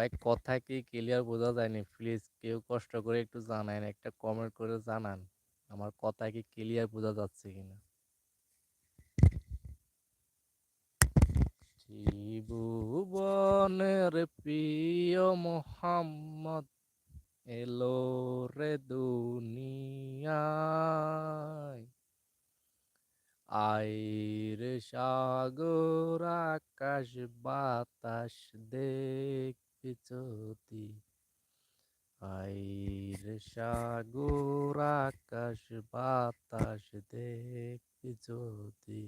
ভাই কথা কি ক্লিয়ার বোঝা যায়নি? প্লিজ কেউ কষ্ট করে একটু জানান একটা কমেন্ট করে জানান। আমার কথা কি ক্লিয়ার বোঝা যাচ্ছে কিনা? ত্রিভুবনের প্রিয় মোহাম্মদ এলো রে দুনিয়ায়। আইরে সাগর, আকাশ বাতাস দেখবি যদি আইরে সাগর আকাশ বাতাস দেখবি যদি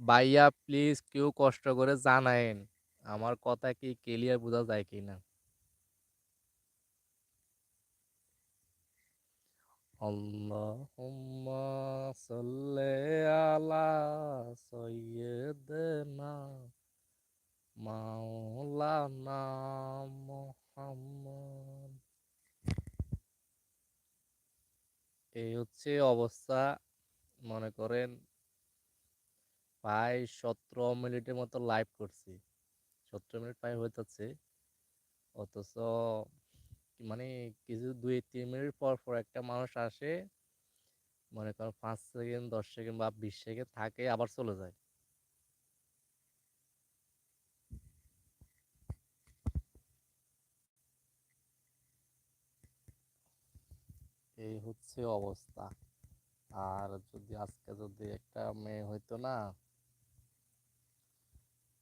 ভাইয়া প্লিজ কেউ কষ্ট করে জানায়েন, আমার কথা কি ক্লিয়ার বোঝা যায় কিনা? আল্লাহুম্মা সাল্লি আলা এই হচ্ছে অবস্থা। মনে করেন প্রায় সতেরো মিনিটের মতো লাইভ করছি। সতেরো মিনিট প্রায় হয়ে যাচ্ছে। অথচ মানে কিছু দুই, তিন মিনিট পর পর একটা মানুষ আসে। মনে করেন পাঁচ সেকেন্ড, দশ সেকেন্ড বা বিশ সেকেন্ড থাকে, আবার চলে যায়। এই হচ্ছে অবস্থা। আর যদি আজকে যদি একটা মেয়ে হইতো না,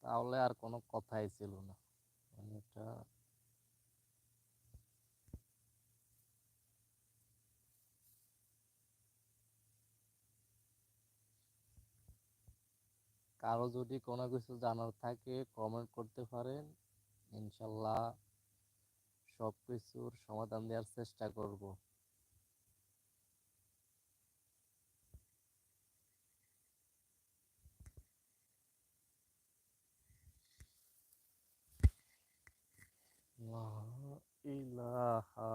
তাহলে আর কোনো কথাই ছিল না। মানে এটা কারও যদি কোনো কিছু জানার থাকে কমেন্ট করতে পারেন। ইনশাল্লাহ সব কিছুর সমাধান দেওয়ার চেষ্টা করব লা ইলাহা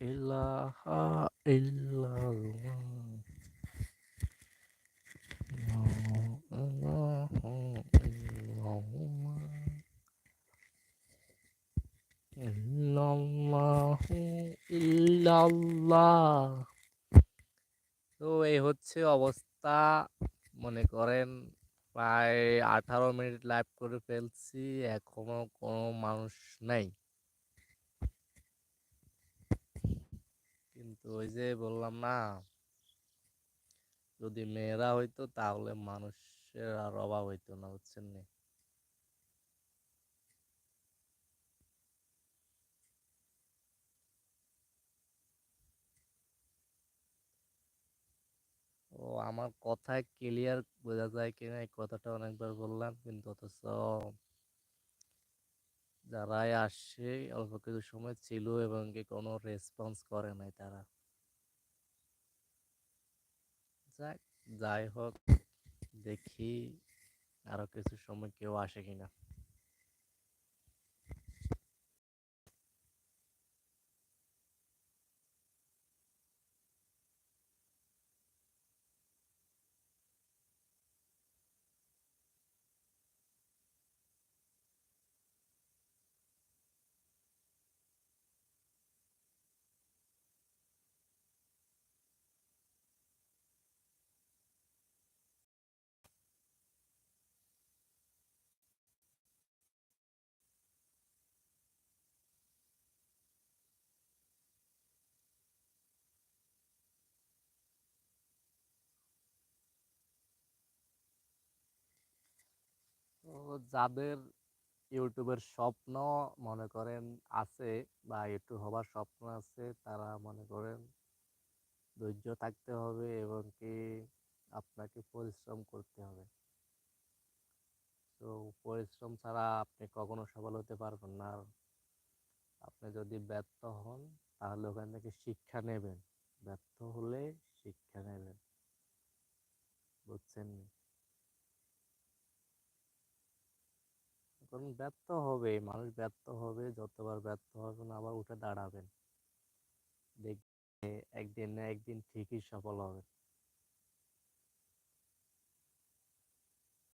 ইলাহা ইল্লাল্লাহ। ইল্লাল্লাহু ইল্লাল্লাহ। তো এই হচ্ছে অবস্থা মনে করেন প্রায় আঠারো মিনিট লাইভ করে ফেলছি, এখনও কোনো মানুষ নাই। কিন্তু ওই যে বললাম না, যদি মেয়েরা হইতো তাহলে মানুষের আর অভাব হইতো না, বুঝছেন না? আমার কথায় ক্লিয়ার বোঝা যায় কিনা, এই কথাটা অনেকবার বললাম। কিন্তু অথচ যারাই আসে অল্প কিছু সময় ছিল এবং কি কোনো রেসপন্স করে নাই তারা। যাই হোক, দেখি আরও কিছু সময় কেউ আসে কিনা তো যাদের ইউটিউবের স্বপ্ন মনে করেন আছে বা ইউটিউব হবার স্বপ্ন আছে, তারা মনে করেন ধৈর্য থাকতে হবে এবং কি আপনাকে পরিশ্রম করতে হবে। তো পরিশ্রম ছাড়া আপনি কখনো সফল হতে পারবেন না। আপনি যদি ব্যর্থ হন, তাহলে ওখান থেকে শিক্ষা নেবেন। ব্যর্থ হলে শিক্ষা নেবেন। বুঝছেন কারণ ব্যর্থ হবে, মানুষ ব্যর্থ হবে, যতবার ব্যর্থ হবেন আবার উঠে দাঁড়াবেন। দেখবে একদিন না একদিন ঠিকই সফল হবেন।